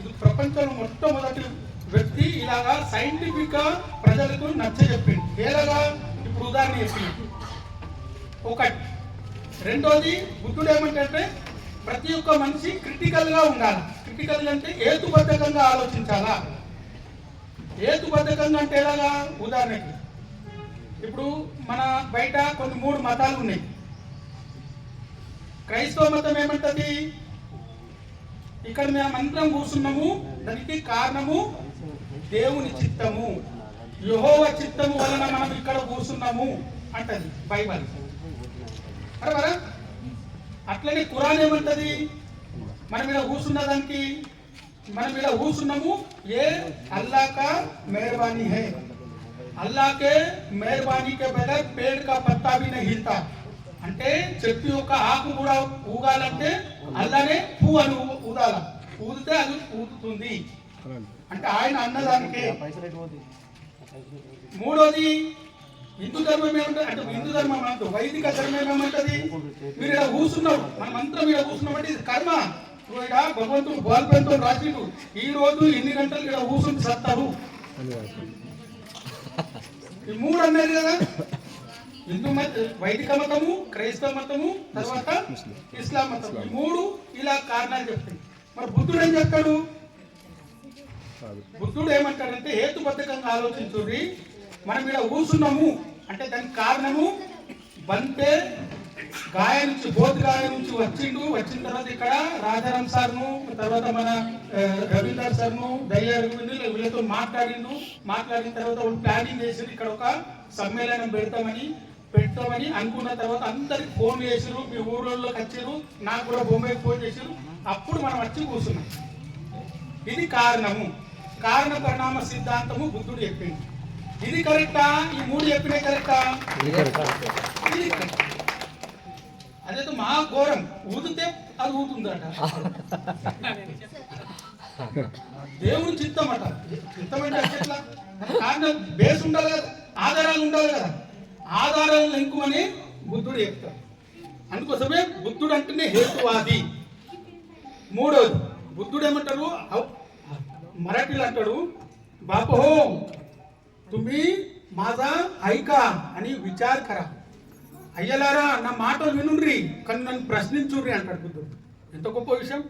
ఇది ప్రపంచంలో మొట్టమొదటి వ్యక్తి ఇలాగా సైంటిఫిక్గా ప్రజలకు నచ్చ చెప్పింది ఎలాగా ఇప్పుడు ఉదాహరణ చెప్పింది ఒకటి. రెండోది బుద్ధుడు ఏమంటే ప్రతి ఒక్క మనిషి క్రిటికల్గా ఉండాలి. క్రిటికల్ అంటే ఏతుబద్ధకంగా ఆలోచించాలా? ఏతుబద్ధకంగా అంటే ఎలాగా? ఉదాహరణకి ఇప్పుడు మన బయట కొన్ని మూడు మతాలు ఉన్నాయి. క్రైస్తవ మతం ఏమంటది? ఇక్కడ మేము అందరం కూర్చున్నాము. దానికి కారణము దేవుని చిత్తము. యహోవ చిత్తము వలన మనం ఇక్కడ కూర్చున్నాము అంటది బైబల్. అరే అట్లనే కురాన్ ఏమంటది? మనం ఇలా కూర్చున్న దానికి మనం ఇలా కూర్చున్నాము. ఏ? అల్లాక కా మెహర్బానీ అల్లాకే అల్లా కే మెహర్బానీ కే పేడ్ కా పత్తా భీ నహీ హిల్తా. అంటే చెట్టు యొక్క ఆకు కూడా ఊగాలంటే అల్లానే పూ అని ఊదాల ఊదితే అది ఊదుతుంది. అంటే ఆయన అన్నదానికే మూడోది హిందూ ధర్మం ఏమంటే అంటే హిందూ ధర్మం అంటే వైదిక ధర్మం ఏమంటది? మీరు ఇలా కూర్చున్నారు మన మంత్రం ఇలా కూర్చున్నామంటే ఇది కర్మ. నువ్వు ఇక్కడ భగవంతుడు బాల్ పెన్తో ఈ రోజు ఎన్ని గంటలు ఇక్కడ కూర్చుని సత్తారు. ఈ మూడు అన్నారు కదా? హిందూ మత వైదిక మతము క్రైస్తవ మతము తర్వాత ఇస్లాం మతం. ఈ మూడు ఇలా కారణాలు చెప్తాయి. మరి బుద్ధుడు ఏం చెప్తాడు బుద్ధుడు ఏమంటాడంటే హేతుబద్ధకంగా ఆలోచించుర్రి మనం ఇక్కడ కూర్చున్నాము అంటే దానికి కారణము బంతే గాయ నుంచి బోధ్ గాయ నుంచి వచ్చిండు. వచ్చిన తర్వాత ఇక్కడ రాజారాం సార్ను తర్వాత మన రవీందర్ సార్ను దయ్యారు వీళ్ళతో మాట్లాడిండు. మాట్లాడిన తర్వాత వాళ్ళు ప్లానింగ్ చేసి ఇక్కడ ఒక సమ్మేళనం పెడతామని. పెట్టామని అనుకున్న తర్వాత అందరికి ఫోన్ చేసిరు మీ ఊళ్ళోకి వచ్చిరు నాకు కూడా బొంబాయికి ఫోన్ చేసిరు అప్పుడు మనం వచ్చి కూర్చున్నాం. ఇది కారణము. కారణ పరిణామ సిద్ధాంతము బుద్ధుడు చెప్పింది ఇది కరెక్టా? ఈ మూడు చెప్పినే కరెక్టా? ఇది. అదేదో మా ఘోరం. ఊదితే అది ఊతుందట దేవుని చిత్తం అట చిత్తం అంటే కారణం బేస్ ఉండాలి కదా. ఆధారాలు ఉండాలి కదా. ఆధారాలు ఎంకుమని బుద్ధుడు చెప్తాడు. అందుకోసమే బుద్ధుడు అంటేనే హేతువాది. మూడోది బుద్ధుడు ఏమంటారు మరాఠీలు అంటాడు బాపహో తుమ్మి మాదా ఐకా అని విచార్ కరా అయ్యలారా నా మాటలు వినుండ్రి కానీ నన్ను ప్రశ్నించుర్రి అంటాడు బుద్ధుడు. ఎంత గొప్ప విషయం.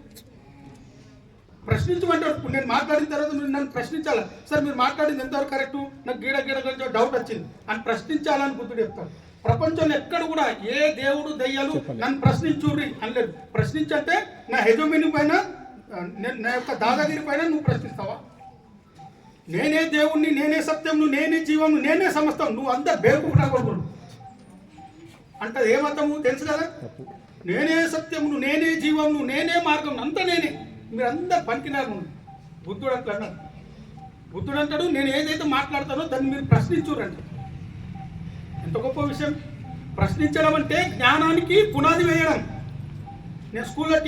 ప్రశ్నించమంటాడు ఇప్పుడు నేను మాట్లాడిన తర్వాత మీరు నన్ను ప్రశ్నించాలి? సార్ మీరు మాట్లాడింది ఎంతవరకు కరెక్ట్? నాకు గీడ గీడ కొంచెం డౌట్ వచ్చింది. అని ప్రశ్నించాలని బుద్ధుడు చెప్తాడు ప్రపంచంలో ఎక్కడ కూడా ఏ దేవుడు దయ్యాలు నన్ను ప్రశ్నించుర్రి అనలేదు. ప్రశ్నించంటే నా హెజోమిని పైన నే- యొక్క దాదాగిరి పైన నువ్వు ప్రశ్నిస్తావా? నేనే దేవుణ్ణి నేనే సత్యం నేనే జీవం నేనే సమస్తం. నువ్వు అందరు బేకు కొడుకుడు అంటే ఏ మతము? తెలుసు కదా? నేనే సత్యమును నేనే జీవమును నేనే మార్గం అంతా నేనే. మీరందరు పనికినారు బుద్ధుడు అట్లా అన్నాడు. బుద్ధుడు అంటాడు నేను ఏదైతే మాట్లాడతానో దాన్ని మీరు ప్రశ్నించురండి ఎంత గొప్ప విషయం. ప్రశ్నించడం అంటే జ్ఞానానికి పునాది వేయడం. నేను స్కూల్లో